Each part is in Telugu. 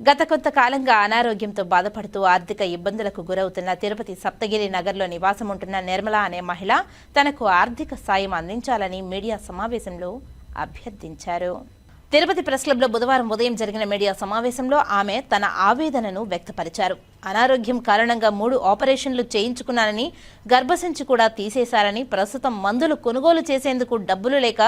గత కొంతకాలంగా అనారోగ్యంతో బాధపడుతూ ఆర్థిక ఇబ్బందులకు గురవుతున్న తిరుపతి సప్తగిరి నగర్లో నివాసం ఉంటున్న నిర్మల అనే మహిళ తనకు ఆర్థిక సాయం అందించాలని మీడియా సమావేశంలో అభ్యర్థించారు. తిరుపతి ప్రెస్ క్లబ్లో బుధవారం ఉదయం జరిగిన మీడియా సమావేశంలో ఆమె తన ఆవేదనను వ్యక్తపరిచారు. అనారోగ్యం కారణంగా మూడు ఆపరేషన్లు చేయించుకున్నానని గర్భసంచి కూడా తీసేశారని ప్రస్తుతం మందులు కొనుగోలు చేసేందుకు డబ్బులు లేక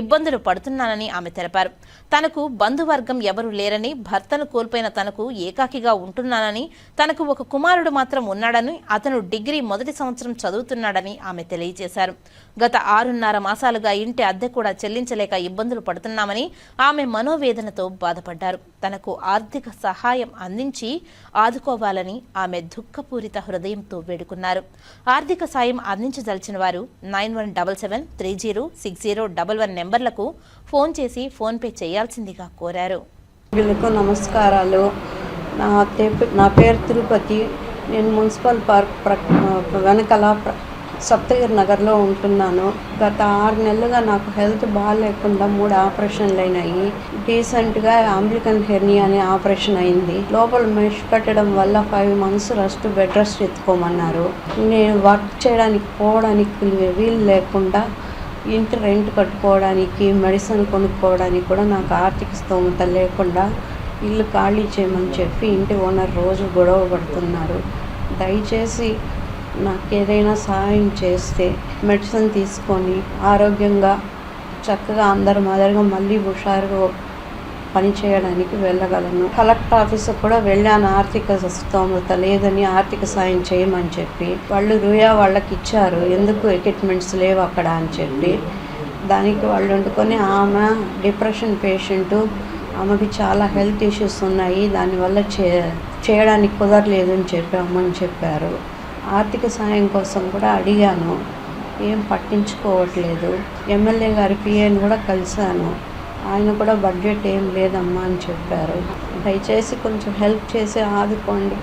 ఇబ్బందులు పడుతున్నానని ఆమె తెలిపారు. తనకు బంధువర్గం ఎవరూ లేరని భర్తను కోల్పోయిన తనకు ఏకాకిగా ఉంటున్నానని తనకు ఒక కుమారుడు మాత్రం ఉన్నాడని అతను డిగ్రీ మొదటి సంవత్సరం చదువుతున్నాడని ఆమె తెలియజేశారు. గత ఆరున్నర మాసాలుగా ఇంటి అద్దె కూడా చెల్లించలేక ఇబ్బందులు పడుతున్నామని ఆమె మనోవేదనతో బాధపడ్డారు. తనకు ఆర్థిక సహాయం అందించి ఆదుకోవాలని ఆమె దుఃఖపూరిత హృదయంతో వేడుకున్నారు. ఆర్థిక సాయం అందించదలిచిన వారు nine one double seven three zero six zero double one నెంబర్లకు ఫోన్ చేసి ఫోన్పే చేయాల్సిందిగా కోరారు. నమస్కారాలు. నా నా పేరు తిరుపతి. నేను మున్సిపల్ పార్క్ ప్ర వెనకల ప్ర- సప్తగిరి నగర్లో ఉంటున్నాను. గత ఆరు నెలలుగా నాకు హెల్త్ బాగాలేకుండా మూడు ఆపరేషన్లు అయినాయి. రీసెంట్గా అంబ్లికన్ హెర్నీ అనే ఆపరేషన్ అయింది. లోపల మెష్ కట్టడం వల్ల five months rest bed rest ఎత్తుకోమన్నారు. నేను వర్క్ చేయడానికి పోవడానికి వీలు లేకుండా ఇంటి రెంట్ కట్టుకోవడానికి మెడిసిన్ కొనుక్కోవడానికి కూడా నాకు ఆర్థిక స్తోమత లేకుండా ఇల్లు ఖాళీ చేయమని చెప్పి ఇంటి ఓనర్ రోజు గొడవ పడుతున్నారు. దయచేసి నాకు ఏదైనా సహాయం చేస్తే మెడిసిన్ తీసుకొని ఆరోగ్యంగా చక్కగా అందరి మాదిరిగా మళ్ళీ హుషారుగా పని చేయడానికి వెళ్ళగలను. కలెక్టర్ ఆఫీస్కి కూడా వెళ్ళాను. ఆర్థిక స్తోమత లేదని ఆర్థిక సాయం చేయమని చెప్పి. వాళ్ళు రుయా వాళ్ళకి ఇచ్చారు. ఎందుకు ఎక్విప్మెంట్స్ లేవు అక్కడ అని చెప్పి. దానికి వాళ్ళు వండుకొని ఆమె డిప్రెషన్ పేషెంట్ ఆమెకి చాలా హెల్త్ ఇష్యూస్ ఉన్నాయి. దానివల్ల చే చేయడానికి కుదరలేదు అని చెప్పామని చెప్పారు. ఆర్థిక సాయం కోసం కూడా అడిగాను. ఏం పట్టించుకోవట్లేదు. ఎమ్మెల్యే గారి పిఏని కూడా కలిశాను. ఆయన కూడా బడ్జెట్ ఏం లేదమ్మా అని చెప్పారు. దయచేసి కొంచెం హెల్ప్ చేసి ఆదుకోండి.